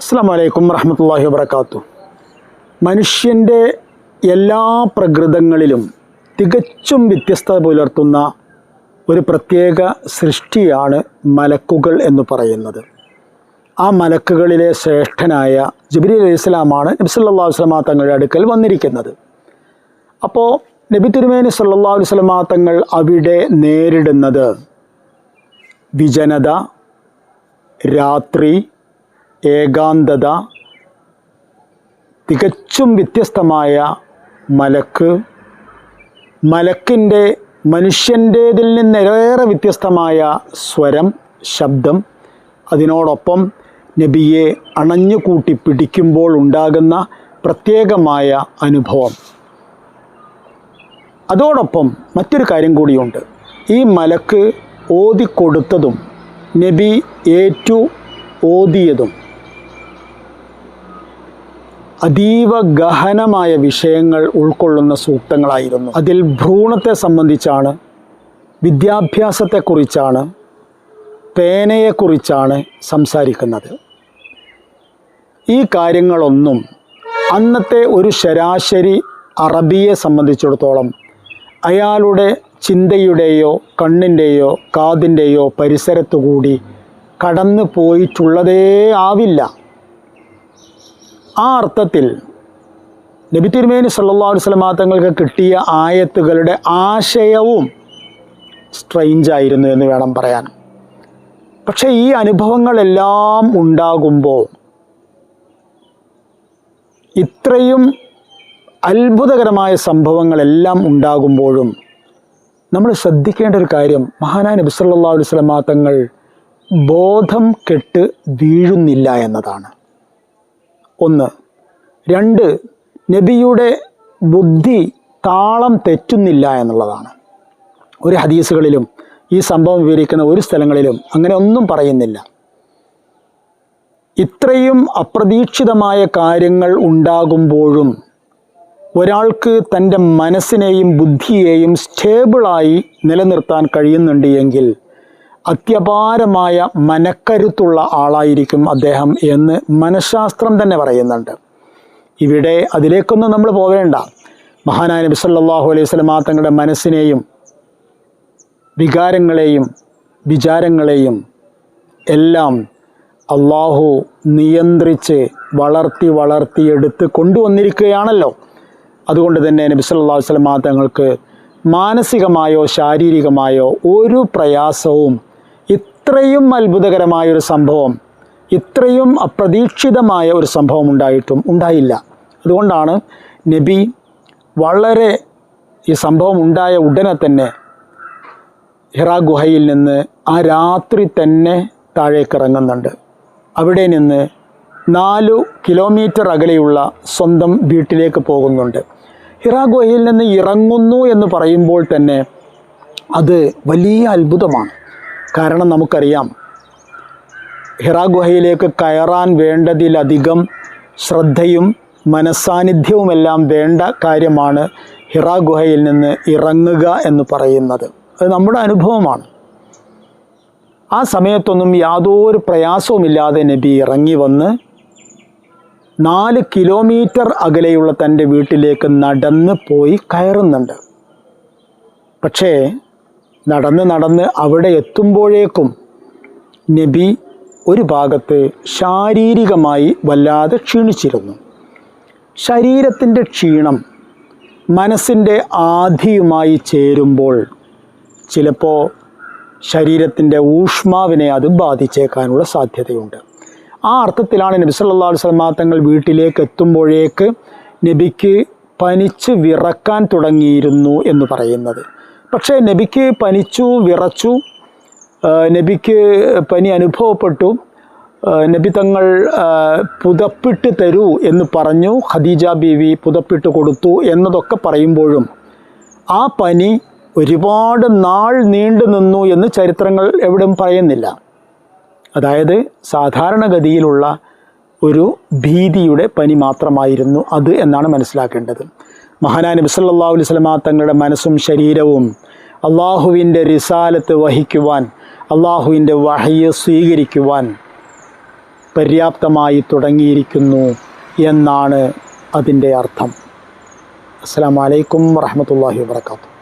അസ്സാം വലൈക്കും വറഹമത്തല്ലാഹി വാത്തു മനുഷ്യന്റെ എല്ലാ പ്രകൃതങ്ങളിലും തികച്ചും വ്യത്യസ്തത പുലർത്തുന്ന ഒരു പ്രത്യേക സൃഷ്ടിയാണ് മലക്കുകൾ എന്ന് പറയുന്നത്. ആ മലക്കുകളിലെ ശ്രേഷ്ഠനായ ജബിരി അലൈഹി സ്വലാമാണ് നബി സല്ലാ അലൈഹി തങ്ങളുടെ അടുക്കൽ വന്നിരിക്കുന്നത്. അപ്പോൾ നബി തിരുമേനി സല്ലാ അലൈഹി തങ്ങൾ അവിടെ നേരിടുന്നത് വിജനത രാത്രി ഏകാന്തത തികച്ചും വ്യത്യസ്തമായ മലക്ക് മലക്കിന്റെ മനുഷ്യന്റേതിൽ നിന്നേറെ വ്യത്യസ്തമായ സ്വരം ശബ്ദം. അതിനോടൊപ്പം നബിയെ അണഞ്ഞുകൂട്ടി പിടിക്കുമ്പോൾ ഉണ്ടാകുന്ന പ്രത്യേകമായ അനുഭവം. അതോടൊപ്പം മറ്റൊരു കാര്യം കൂടിയുണ്ട്. ഈ മലക്ക് ഓതിക്കൊടുത്തതും നബി ഏറ്റു ഓതിയതും. അതീവ ഗഹനമായ വിഷയങ്ങൾ ഉൾക്കൊള്ളുന്ന സൂക്തങ്ങളായിരുന്നു. അതിൽ ഭ്രൂണത്തെ സംബന്ധിച്ചാണ് വിദ്യാഭ്യാസത്തെക്കുറിച്ചാണ് പേനയെക്കുറിച്ചാണ് സംസാരിക്കുന്നത്. ഈ കാര്യങ്ങളൊന്നും അന്നത്തെ ഒരു ശരാശരി അറബിയെ സംബന്ധിച്ചിടത്തോളം അയാളുടെ ചിന്തയുടെയോ കണ്ണിന്റെയോ കാതിന്റെയോ പരിസരത്തുകൂടി കടന്നു പോയിട്ടുള്ളതേ ആവില്ല. ആ അർത്ഥത്തിൽ നബി തിരുമേനി സല്ലാ അലൈഹി വസല്ലമ തങ്ങൾക്ക് കിട്ടിയ ആയത്തുകളുടെ ആശയവും സ്ട്രെയിഞ്ച് ആയിരുന്നു എന്ന് വേണം പറയാൻ. പക്ഷേ ഈ അനുഭവങ്ങളെല്ലാം ഉണ്ടാകുമ്പോൾ ഇത്രയും അത്ഭുതകരമായ സംഭവങ്ങളെല്ലാം ഉണ്ടാകുമ്പോഴും നമ്മൾ ശ്രദ്ധിക്കേണ്ട ഒരു കാര്യം മഹാനായ നബി സല്ലല്ലാഹു അലൈഹി വസല്ലമ തങ്ങൾ ബോധം കെട്ട് വീഴുന്നില്ല എന്നതാണ്. ഒന്ന്. രണ്ട് നബിയുടെ ബുദ്ധി താളം തെറ്റുന്നില്ല എന്നുള്ളതാണ്. ഒരു ഹദീസുകളിലും ഈ സംഭവം വിവരിക്കുന്ന ഒരു സ്ഥലങ്ങളിലും അങ്ങനെ ഒന്നും പറയുന്നില്ല. ഇത്രയും അപ്രതീക്ഷിതമായ കാര്യങ്ങൾ ഉണ്ടാകുമ്പോഴും ഒരാൾക്ക് തന്റെ മനസ്സിനെയും ബുദ്ധിയെയും സ്റ്റേബിളായി നിലനിർത്താൻ കഴിയുന്നുണ്ട് എങ്കിൽ അത്യപാരമായ മനക്കരുത്തുള്ള ആളായിരിക്കും അദ്ദേഹം എന്ന് മനഃശാസ്ത്രം തന്നെ പറയുന്നുണ്ട്. ഇവിടെ അതിലേക്കൊന്നും നമ്മൾ പോവേണ്ട. മഹാനായ നബി സല്ലല്ലാഹു അലൈഹി വസല്ലമ തങ്ങളുടെ മനസ്സിനെയും വികാരങ്ങളെയും വിചാരങ്ങളെയും എല്ലാം അള്ളാഹു നിയന്ത്രിച്ച് വളർത്തി വളർത്തി എടുത്ത് കൊണ്ടുവന്നിരിക്കുകയാണല്ലോ. അതുകൊണ്ട് തന്നെ നബി അലൈഹി വസല്ലമ തങ്ങൾക്ക് മാനസികമായോ ശാരീരികമായോ ഒരു പ്രയാസവും ഇത്രയും അത്ഭുതകരമായ ഒരു സംഭവം ഇത്രയും അപ്രതീക്ഷിതമായ ഒരു സംഭവം ഉണ്ടായിട്ടും ഉണ്ടായില്ല. അതുകൊണ്ടാണ് നബി വളരെ ഈ സംഭവം ഉണ്ടായ ഉടനെ തന്നെ ഹിറ ഗുഹയിൽ നിന്ന് ആ രാത്രി തന്നെ താഴേക്ക് ഇറങ്ങുന്നുണ്ട്. അവിടെ നിന്ന് നാലു കിലോമീറ്റർ അകലെയുള്ള സ്വന്തം വീട്ടിലേക്ക് പോകുന്നുണ്ട്. ഹിറ ഗുഹയിൽ നിന്ന് ഇറങ്ങുന്നു എന്ന് പറയുമ്പോൾ തന്നെ അത് വലിയ അത്ഭുതമാണ്. കാരണം നമുക്കറിയാം. ഹിറാ ഗുഹയിലേക്ക് കയറാൻ വേണ്ടതിലധികം ശ്രദ്ധയും മനസ്സാന്നിധ്യവുമെല്ലാം വേണ്ട കാര്യമാണ് ഹിറാ ഗുഹയിൽ നിന്ന് ഇറങ്ങുക എന്ന് പറയുന്നത്. അത് നമ്മുടെ അനുഭവമാണ്. ആ സമയത്തൊന്നും യാതൊരു പ്രയാസവുമില്ലാതെ നബി ഇറങ്ങി വന്ന് നാല് കിലോമീറ്റർ അകലെയുള്ള തന്റെ വീട്ടിലേക്ക് നടന്ന് പോയി കയറുന്നുണ്ട്. പക്ഷേ നടന്ന് നടന്ന് അവിടെ എത്തുമ്പോഴേക്കും നബി ഒരു ഭാഗത്ത് ശാരീരികമായി വല്ലാതെ ക്ഷീണിച്ചിരുന്നു. ശരീരത്തിന്റെ ക്ഷീണം മനസ്സിന്റെ ആധിയുമായി ചേരുമ്പോൾ ചിലപ്പോൾ ശരീരത്തിന്റെ ഊഷ്മാവിനെ അത് ബാധിച്ചേക്കാനുള്ള സാധ്യതയുണ്ട്. ആ അർത്ഥത്തിലാണ് നബി അലൈഹി വസല്ലമ തങ്ങൾ വീട്ടിലേക്ക് എത്തുമ്പോഴേക്ക് നബിക്ക് പനിച്ച് വിറക്കാൻ തുടങ്ങിയിരുന്നു എന്ന് പറയുന്നത്. പക്ഷേ നബിക്ക് പനിച്ചു വിറച്ചു നബിക്ക് പനി അനുഭവപ്പെട്ടു. നബി തങ്ങൾ പുതപ്പിട്ട് തരൂ എന്ന് പറഞ്ഞു. ഖദീജ ബീവി പുതപ്പിട്ട് കൊടുത്തു എന്നതൊക്കെ പറയുമ്പോഴും ആ പനി ഒരുപാട് നാൾ നീണ്ടു നിന്നു എന്ന് ചരിത്രങ്ങൾ എവിടെയും പറയുന്നില്ല. അതായത് സാധാരണഗതിയിലുള്ള ഒരു ഭീതിയുടെ പനി മാത്രമായിരുന്നു അത് എന്നാണ് മനസ്സിലാക്കേണ്ടത്. മഹാനാ നബി സല്ലല്ലാഹു അലൈഹി വസല്ലമ തങ്ങളുടെ മനസ്സും ശരീരവും അള്ളാഹുവിന്റെ റിസാലത്ത് വഹിക്കുവാൻ അള്ളാഹുവിന്റെ വഹയ്യ സ്വീകരിക്കുവാൻ പര്യാപ്തമായി തുടങ്ങിയിരിക്കുന്നു എന്നാണ് അതിന്റെ അർത്ഥം. അസ്സാം വലൈക്കും വറഹമത്തല്ലാഹി വാത്തു